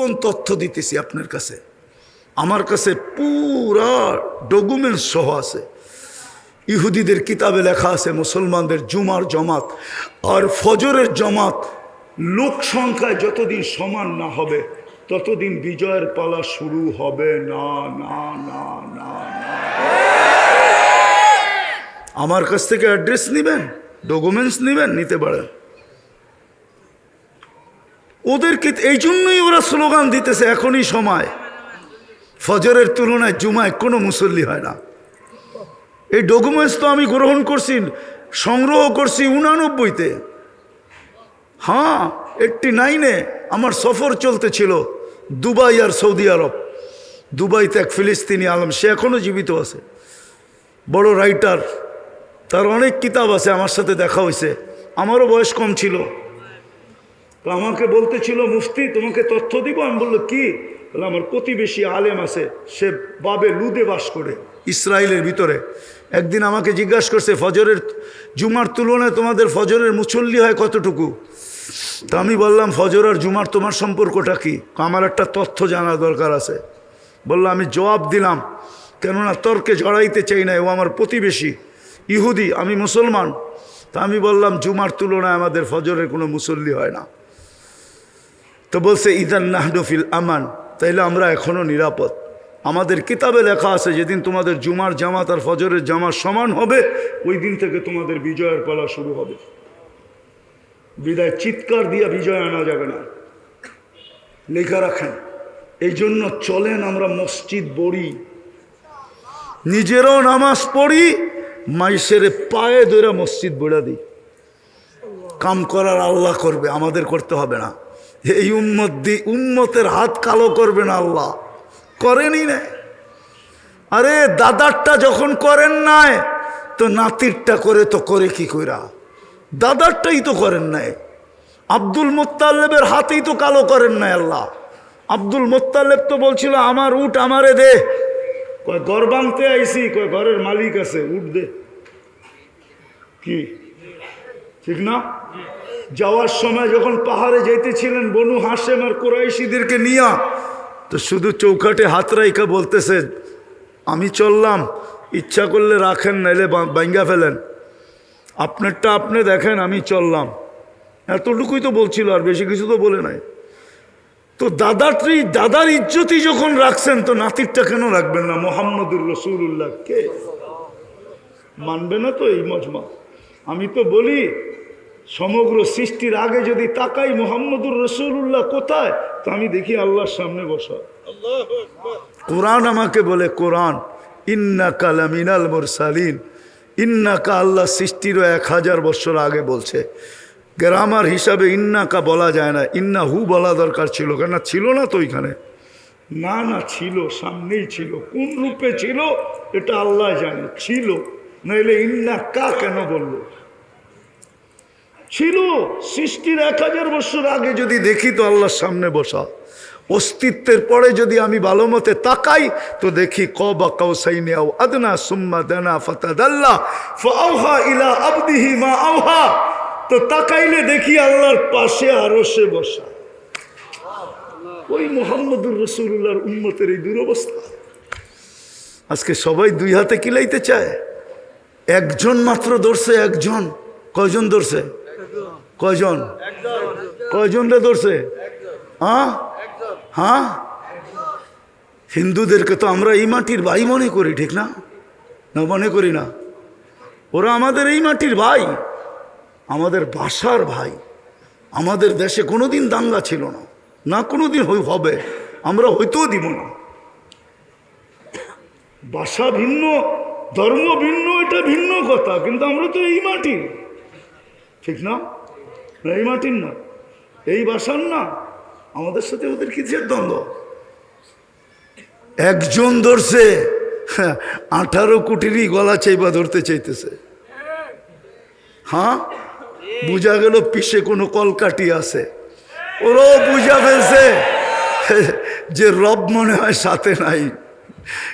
গোপন তথ্য দিতেছি আপনার কাছে। আমার কাছে পুরা ডকুমেন্টস সহ আছে। ইহুদিদের কিতাবে লেখা আছে, মুসলমানদের জুমার জমাত আর ফজরের জমাত। লোক সংখ্যায় যতদিন সমান না হবে, ততদিন বিজয়ের পালা শুরু হবে। না না না না আমার কাছ থেকে অ্যাড্রেস নেবেন ডকুমেন্টস নেবেন, নিতে পারেন। ওদেরকে এই জন্যই ওরা স্লোগান দিতেছে, এখনই সময়। ফজরের তুলনায় জুমায় কোনো মুসল্লি হয় না। এই ডকুমেন্টস তো আমি গ্রহণ করছি, সংগ্রহ করছি উনানব্বইতে। হ্যাঁ এইটটি নাইনে আমার সফর চলতেছিল দুবাই আর সৌদি আরব। দুবাইতে এক ফিলিস্তিনি আলম, সে এখনও জীবিত আছে। বড় রাইটার, তার অনেক কিতাব আছে, আমার সাথে দেখা হয়েছে। আমারও বয়স কম ছিল। তো আমাকে বলতেছিল, মুফতি, তোমাকে তথ্য দিব? আমি বলল, কি? বলে আমার প্রতিবেশী আলেম আছে, সে বাবে লুদে বাস করে ইসরায়েলের ভিতরে। একদিন আমাকে জিজ্ঞাসা করছে, ফজরের জুমার তুলনায় তোমাদের ফজরের মুসল্লি হয় কতটুকু? তা আমি বললাম, ফজর আর জুমার তোমার সম্পর্কটা কি? আমার একটা তথ্য জানা দরকার আছে। বলল, আমি জবাব দিলাম, কেননা তর্কে জড়াইতে চাই না, ও আমার প্রতিবেশী ইহুদি, আমি মুসলমান। তা আমি বললাম, জুমার তুলনায় আমাদের ফজরের কোনো মুসল্লি হয় না। তো বলছে, ইদান নাহডুফিল আমান। তাইলে আমরা এখনও নিরাপদ। আমাদের কিতাবে লেখা আছে, যেদিন তোমাদের জুমার জামাত আর ফজরের জামাত সমান হবে, ওই দিন থেকে তোমাদের বিজয়ের পালা শুরু হবে। বিদায় চিৎকার দিয়া বিজয় আনা যাবে না। লেখা রাখেন এই জন্য চলেন আমরা মসজিদ বড়ি নিজেরও নামাজ পড়ি, মাইসের পায়ে ধরে মসজিদ বড়া দিই। কাম করার আল্লাহ করবে, আমাদের করতে হবে না। এই উম্মত দি, উম্মতের হাত কালো করবে না আল্লাহ। করেনি না আরে দাদারটা যখন করেন নাই, তো নাতিরটা করে তো করে কি কইরা? দাদারটাই তো করেন নাই। আব্দুল মোত্তালেবের হাতেই তো কালো করেন নাই আল্লাহ। আব্দুল মোত্তালেব তো বলছিল, আমার উঠ আমারে দে। কয়, ঘর বাঁধতে আইসি কয়, ঘরের মালিক আছে উঠ দে। কি? ঠিক না? যাওয়ার সময় যখন পাহাড়ে যাইতেছিলেন বনু হাসেম আর কোরাইশিদেরকে নিয়া, তো শুধু চৌকাটে হাত রাইকা বলতেছে, আমি চললাম, ইচ্ছা করলে রাখেন, নাইলে বাঙ্গা ফেলেন। আপনারটা আপনি দেখেন, আমি চললাম। এতটুকুই তো বলছিল, আর বেশি কিছু তো বলে নাই। তো দাদাটি দাদার ইজ্জতই যখন রাখছেন, তো নাতিরটা কেন রাখবেন না? মোহাম্মদুর রসুল্লাহ কে? মানবে না তো এই মজমা। আমি তো বলি সমগ্র সৃষ্টির আগে যদি তাকাই মোহাম্মদুর রসুল্লাহ কোথায়? তো আমি দেখি আল্লাহর সামনে বসা। কোরআন আমাকে বলে কোরআন ইন্না কালামিনাল মোরসালিন। ইন্নাকা আল্লাহ সৃষ্টিরও এক হাজার বছর আগে বলছে গ্রামার হিসাবে ইন্নাকা বলা যায় না ইন্না হু বলা দরকার ছিল কেন ছিল না তো ওইখানে। না না ছিল সামনেই ছিল কোন রূপে ছিল এটা আল্লাহ জানে ছিল। নইলে ইন্না কা কেন বলল? ছিল সৃষ্টির এক হাজার বছর আগে যদি দেখি তো আল্লাহর সামনে বসা। অস্তিত্বের পরে যদি আমি ভালো মতে তাকাই, তো দেখি কবা কাউসাইনি আও আদনা সুম্মা দানা ফাতাদাল্লাহ ফাওহা ইলা আবদিহি মা আওহা। তো তাকাইলে দেখি আল্লাহর পাশে আরও সে বসা। ওই মোহাম্মদুর রসুল্লাহর উন্মতের এই দুরবস্থা। আজকে সবাই দুই হাতে কিলাইতে চায়। একজন মাত্র ধরছে একজন। কয়জন ধরছে কয়জন? কয়জনরে ধরছে? হ্যাঁ? হ্যাঁ? হিন্দুদেরকে তো আমরা এই মাটির ভাই মনে করি ঠিক না? না মনে করি না। ওরা আমাদের এই মাটির ভাই আমাদের ভাষার ভাই। আমাদের দেশে কোনোদিন দাঙ্গা ছিল না। না কোনোদিন হবে আমরা হইতেও দিব না। ভাষা ভিন্ন ধর্ম ভিন্ন এটা ভিন্ন কথা কিন্তু আমরা তো এই মাটির ঠিক না? এই মাটির না এই ভাষার না আমাদের সাথে ওদের কিসের দ্বন্দ্ব? একজন ধরছে হ্যাঁ, আঠারো কোটিরই গলা চাইবা ধরতে চাইতেছে। হ্যাঁ? বুঝা গেল পিসে কোনো কলকাটি আছে। ওরাও বুঝা ফেলছে যে রব মনে হয় সাথে নাই।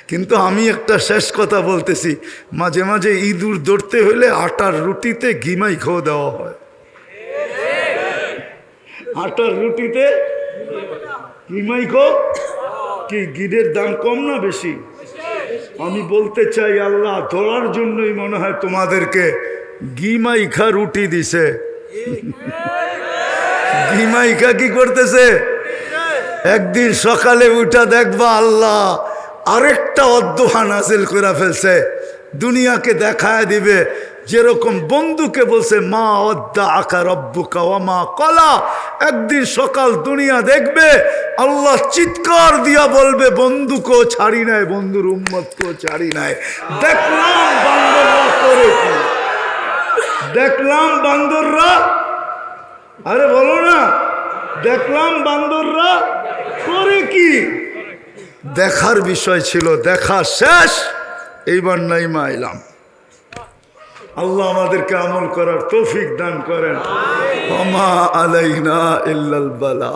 কিন্তু আমি একটা শেষ কথা বলতেছি মাঝে মাঝে ইঁদুর ধরতে হলে আটার রুটিতে ঘিমাই খেয়ে দেওয়া হয়। আটার রুটিতে? কি মাইকো কি গিরের দাম কম না বেশি? আমি বলতে চাই আল্লাহ ধরার জন্যই মনে হয় তোমাদেরকে গিমাইখা রুটি দিছে। গিমাইখা কি করতেছে? একদিন সকালে উঠা দেখবা আল্লাহ আরেকটা অধ্যহা হাসিল করে ফেলছে। দুনিয়াকে দেখায় দিবে। যেরকম বন্ধুকে বলছে, মা অদ্দা আকা রব্বুকা ও মা কলা। একদিন সকাল দুনিয়া দেখবে, আল্লাহ চিৎকার দিয়া বলবে বন্ধুকেও ছাড়ি নাই, বন্ধুর উম্মতকেও ছাড়ি নাই। দেখলাম বান্দররা দেখলাম বান্দররা, আরে বলো না, দেখলাম বান্দররা করে কি? দেখার বিষয় ছিল, দেখা শেষ, এইবার নাইমা এলাম। আল্লাহ আমাদেরকে আমল করার তৌফিক দান করেন। আমা আলাইনা ইল্লাল বালা।